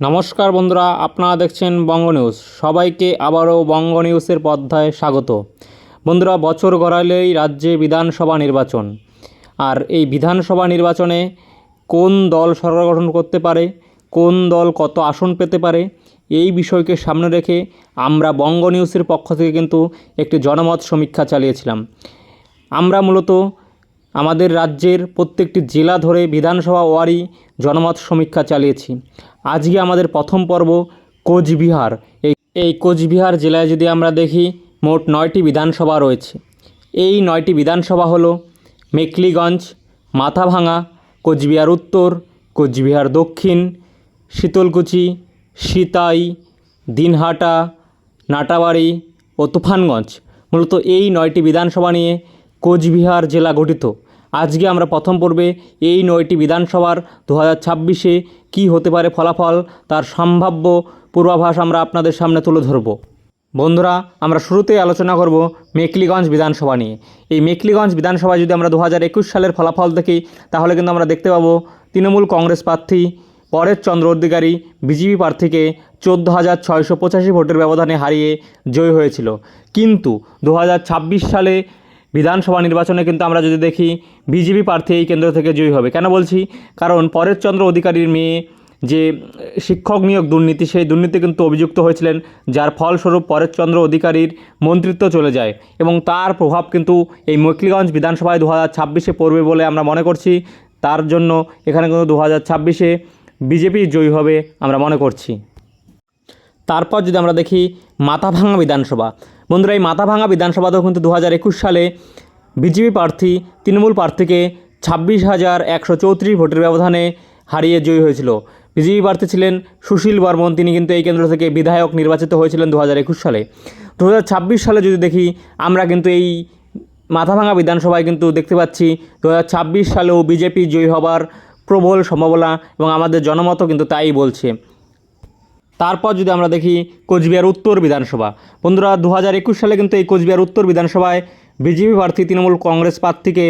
নমস্কার বন্ধুরা, আপনারা দেখছেন বঙ্গ নিউজ। সবাইকে আবারও বঙ্গ নিউজের পর্দায় স্বাগত। বন্ধুরা, বছর গড়ালেই রাজ্যে বিধানসভা নির্বাচন। আর এই বিধানসভা নির্বাচনে কোন দল সরকার গঠন করতে পারে, কোন দল কত আসন পেতে পারে, এই বিষয়কে সামনে রেখে আমরা বঙ্গ নিউজের পক্ষ থেকে কিন্তু একটি জনমত সমীক্ষা চালিয়েছিলাম। আমরা মূলত আমাদের রাজ্যের প্রত্যেকটি জেলা ধরে বিধানসভা ওয়ারি জনমত সমীক্ষা চালিয়েছি। আজকে আমাদের প্রথম পর্ব কোচবিহার। এই এই কোচবিহার জেলায় যদি আমরা দেখি, মোট নয়টি বিধানসভা রয়েছে। এই নয়টি বিধানসভা হলো মেকলিগঞ্জ মাথাভাঙা, কোচবিহার উত্তর, কোচবিহার দক্ষিণ, শীতলকুচি, সিতাই, দিনহাটা, নাটাবাড়ি ও তুফানগঞ্জ। মূলত এই নয়টি বিধানসভা নিয়ে কোচবিহার জেলা গঠিত। আজকে আমরা প্রথম পর্বে এই নয়টি বিধানসভার দু হাজার ছাব্বিশে কী হতে পারে ফলাফল, তার সম্ভাব্য পূর্বাভাস আমরা আপনাদের সামনে তুলে ধরব। বন্ধুরা, আমরা শুরুতেই আলোচনা করব মেকলিগঞ্জ বিধানসভা নিয়ে। এই মেকলিগঞ্জ বিধানসভায় যদি আমরা দু হাজার একুশ সালের ফলাফল দেখি, তাহলে কিন্তু আমরা দেখতে পাবো তৃণমূল কংগ্রেস প্রার্থী পরেশ চন্দ্র অধিকারী, বিজেপি প্রার্থীকে চোদ্দ হাজার ছয়শো পঁচাশি ভোটের ব্যবধানে হারিয়ে জয়ী হয়েছিল। কিন্তু দু হাজার ছাব্বিশ সালে বিধানসভা নির্বাচনে কিন্তু আমরা যদি দেখি বিজেপি প্রার্থী এই কেন্দ্র থেকে জয়ী হবে। কেন বলছি? কারণ পরেশ চন্দ্র অধিকারীর মেয়ে যে শিক্ষক নিয়োগ দুর্নীতি, সেই দুর্নীতি কিন্তু অভিযুক্ত হয়েছিলেন, যার ফলস্বরূপ পরেশচন্দ্র অধিকারীর মন্ত্রিত্ব চলে যায় এবং তার প্রভাব কিন্তু এই মৈকলিগঞ্জ বিধানসভায় দু হাজার ছাব্বিশে পড়বে বলে আমরা মনে করছি। তার জন্য এখানে কিন্তু দু হাজার ছাব্বিশে বিজেপি জয়ী হবে আমরা মনে করছি। তারপর যদি আমরা দেখি মাথাভাঙা বিধানসভা বন্ধুরা, এই মাথাভাঙা বিধানসভাতেও কিন্তু দু হাজার একুশ সালে বিজেপি প্রার্থী, তৃণমূল প্রার্থীকে ছাব্বিশ হাজার একশো চৌত্রিশ ভোটের ব্যবধানে হারিয়ে জয়ী হয়েছিল। বিজেপি প্রার্থী ছিলেন সুশীল বর্মন, তিনি কিন্তু এই কেন্দ্র থেকে বিধায়ক নির্বাচিত হয়েছিলেন দু হাজার একুশ সালে। দু হাজার ছাব্বিশ সালে যদি দেখি, আমরা কিন্তু এই মাথাভাঙা বিধানসভায় কিন্তু দেখতে পাচ্ছি দু হাজার ছাব্বিশ সালেও বিজেপি জয়ী হবার প্রবল সম্ভাবনা এবং আমাদের জনমতও কিন্তু তাই বলছে। তারপর যদি আমরা দেখি কোচবিহার উত্তর বিধানসভা। বন্ধুরা দু হাজার একুশ সালে কিন্তু এই কোচবিহার উত্তর বিধানসভায় বিজেপি প্রার্থী তৃণমূল কংগ্রেস প্রার্থীকে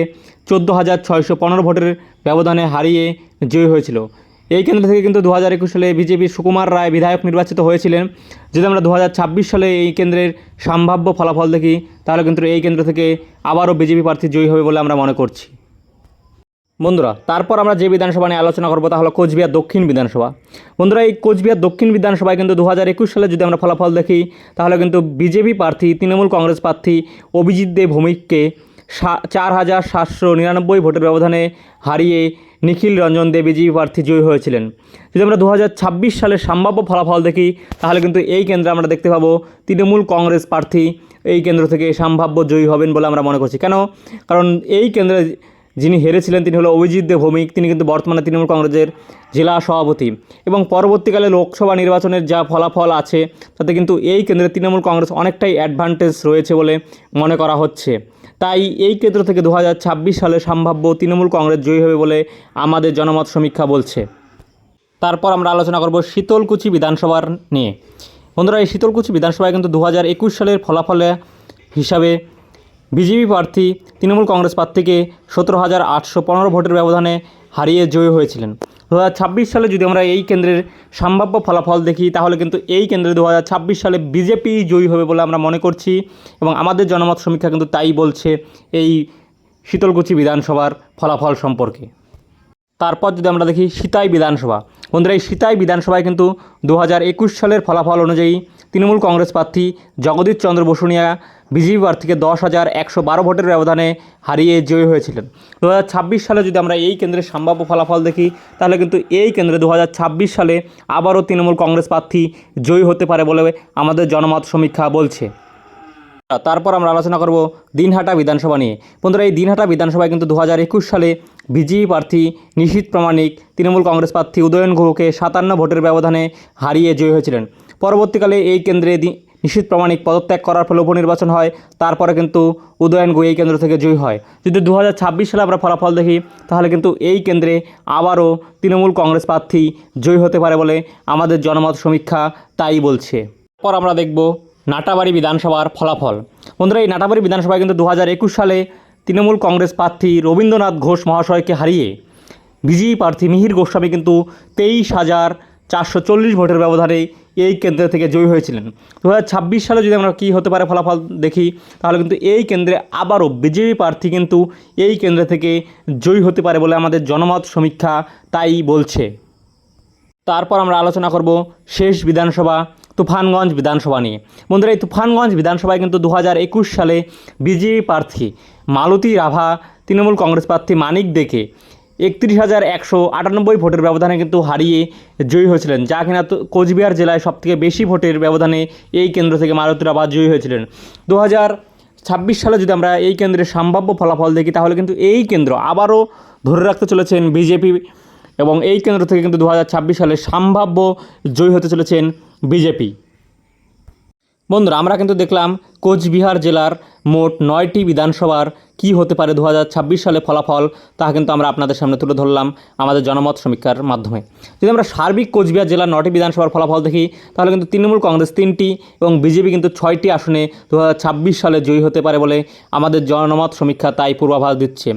চোদ্দ হাজার ছয়শো পনেরো ভোটের ব্যবধানে হারিয়ে জয়ী হয়েছিল। এই কেন্দ্র থেকে কিন্তু দু হাজার একুশ সালে বিজেপির সুকুমার রায় বিধায়ক নির্বাচিত হয়েছিলেন। যদি আমরা দু হাজার ছাব্বিশ সালে এই কেন্দ্রের সম্ভাব্য ফলাফল দেখি, তাহলে কিন্তু এই কেন্দ্র থেকে আবারও বিজেপি প্রার্থী জয়ী হবে বলে আমরা মনে করছি। বন্ধুরা, তারপর আমরা যে বিধানসভা নিয়ে আলোচনা করব তা হলো কোচবিহার দক্ষিণ বিধানসভা। বন্ধুরা, এই কোচবিহার দক্ষিণ বিধানসভায় কিন্তু দু হাজার একুশ সালে যদি আমরা ফলাফল দেখি, তাহলে কিন্তু বিজেপি প্রার্থী, তৃণমূল কংগ্রেস প্রার্থী অভিজিৎ দে ভৌমিককে চার হাজার সাতশো নিরানব্বই ভোটের ব্যবধানে হারিয়ে নিখিল রঞ্জন দে বিজেপি প্রার্থী জয়ী হয়েছিলেন। যদি আমরা দু হাজার ছাব্বিশ সালের সম্ভাব্য ফলাফল দেখি, তাহলে কিন্তু এই কেন্দ্রে আমরা দেখতে পাবো তৃণমূল কংগ্রেস প্রার্থী এই কেন্দ্র থেকে সম্ভাব্য জয়ী হবেন বলে আমরা মনে করছি। কেন? কারণ এই কেন্দ্রে যিনি হেরেছিলেন তিনি হলো অভিজিৎ দে ভৌমিক, তিনি কিন্তু বর্তমানে তৃণমূল কংগ্রেসের জেলা সভাপতি। এবং পরবর্তীকালে লোকসভা নির্বাচনের যা ফলাফল আছে, তাতে কিন্তু এই কেন্দ্রে তৃণমূল কংগ্রেস অনেকটাই অ্যাডভান্টেজ রয়েছে বলে মনে করা হচ্ছে। তাই এই কেন্দ্র থেকে দু হাজার ছাব্বিশ সালে সম্ভাব্য তৃণমূল কংগ্রেস জয়ী হবে বলে আমাদের জনমত সমীক্ষা বলছে। তারপর আমরা আলোচনা করব শীতলকুচি বিধানসভার নিয়ে। বন্ধুরা, এই শীতলকুচি বিধানসভায় কিন্তু দু হাজার একুশ সালের ফলাফলে হিসাবে বিজেপি প্রার্থী তৃণমূল কংগ্রেস প্রার্থীকে সতেরো হাজার আটশো পনেরো ভোটের ব্যবধানে হারিয়ে জয়ী হয়েছিলেন। দু হাজার ছাব্বিশ সালে যদি আমরা এই কেন্দ্রের সম্ভাব্য ফলাফল দেখি, তাহলে কিন্তু এই কেন্দ্রে দু হাজার ছাব্বিশ সালে বিজেপি জয়ী হবে বলে আমরা মনে করছি এবং আমাদের জনমত সমীক্ষা কিন্তু তাই বলছে এই শীতলকুচি বিধানসভার ফলাফল সম্পর্কে। তারপর যদি আমরা দেখি সিতাই বিধানসভা, বন্ধুরা এই সিতাই বিধানসভায় কিন্তু দু হাজার একুশ সালের ফলাফল অনুযায়ী তৃণমূল কংগ্রেস প্রার্থী জগদীশ চন্দ্র বসুনিয়া বিজেপি প্রার্থীকে দশ হাজার একশো বারো ভোটের ব্যবধানে হারিয়ে জয়ী হয়েছিলেন। দু হাজার ছাব্বিশ সালে যদি আমরা এই কেন্দ্রের সম্ভাব্য ফলাফল দেখি, তাহলে কিন্তু এই কেন্দ্রে দু হাজার ছাব্বিশ সালে আবারও তৃণমূল কংগ্রেস প্রার্থী জয়ী হতে পারে বলে আমাদের জনমত সমীক্ষা বলছে। তারপর আমরা আলোচনা করব দিনহাটা বিধানসভা নিয়ে। বন্ধুরা এই দিনহাটা বিধানসভায় কিন্তু দু হাজার একুশ সালে বিজেপি প্রার্থী নিশীত প্রামাণিক, তৃণমূল কংগ্রেস প্রার্থী উদয়ন গুহকে সাতান্ন ভোটের ব্যবধানে হারিয়ে জয়ী হয়েছিলেন। পরবর্তীকালে এই কেন্দ্রে নিশীত প্রামাণিক পদত্যাগ করার ফলে উপনির্বাচন হয়, তারপরে কিন্তু উদয়ন গুহ এই কেন্দ্র থেকে জয়ী হয়। যদি দু হাজার ছাব্বিশ সালে আমরা ফলাফল দেখি, তাহলে কিন্তু এই কেন্দ্রে আবারও তৃণমূল কংগ্রেস প্রার্থী জয়ী হতে পারে বলে আমাদের জনমত সমীক্ষা তাই বলছে। পর আমরা দেখব নাটাবাড়ি বিধানসভার ফলাফল। বন্ধুরা, এই নাটাবাড়ি বিধানসভায় কিন্তু দু হাজার একুশ সালে তৃণমূল কংগ্রেস প্রার্থী রবীন্দ্রনাথ ঘোষ মহাশয়কে হারিয়ে বিজেপি প্রার্থী মিহির গোস্বামী কিন্তু তেইশ হাজার চারশো চল্লিশ ভোটের ব্যবধানে এই কেন্দ্র থেকে জয়ী হয়েছিলেন। দু সালে যদি আমরা কী হতে পারে ফলাফল দেখি, তাহলে কিন্তু এই কেন্দ্রে আবারও বিজেপি প্রার্থী কিন্তু এই কেন্দ্র থেকে জয়ী হতে পারে বলে আমাদের জনমত সমীক্ষা তাই বলছে। তারপর আমরা আলোচনা করব শেষ বিধানসভা, তুফানগঞ্জ বিধানসভা নিয়ে। বন্ধুরা, এই তুফানগঞ্জ বিধানসভায় কিন্তু দু হাজার একুশ সালে বিজেপি প্রার্থী মালতী, রাভা, তৃণমূল কংগ্রেস প্রার্থী মানিক দেখে একত্রিশ হাজার একশো আটানব্বই ভোটের ব্যবধানে কিন্তু হারিয়ে জয়ী হয়েছিলেন, যা কিনা কোচবিহার জেলায় সবথেকে বেশি ভোটের ব্যবধানে এই কেন্দ্র থেকে মালতী, রাভা জয়ী হয়েছিলেন। দু হাজার ছাব্বিশ সালে যদি আমরা এই কেন্দ্রের সম্ভাব্য ফলাফল দেখি, তাহলে কিন্তু এই কেন্দ্র আবারও ধরে রাখতে চলেছেন বিজেপি এবং এই কেন্দ্র থেকে কিন্তু দু হাজার ছাব্বিশ সালে সম্ভাব্য জয়ী হতে চলেছেন বিজেপি। বন্ধুরা, আমরা কিন্তু দেখলাম কোচবিহার জেলার মোট নয়টি বিধানসভার কি হতে পারে দু হাজার ছাব্বিশ সালে ফলাফল, তা কিন্তু আমরা আপনাদের সামনে তুলে ধরলাম আমাদের জনমত সমীক্ষার মাধ্যমে। যদি আমরা সার্বিক কোচবিহার জেলার নটি বিধানসভার ফলাফল দেখি, তাহলে কিন্তু তৃণমূল কংগ্রেস তিনটি এবং বিজেপি কিন্তু ছয়টি আসনে দু হাজার ছাব্বিশ সালে জয়ী হতে পারে বলে আমাদের জনমত সমীক্ষা তাই পূর্বাভাস দিচ্ছে।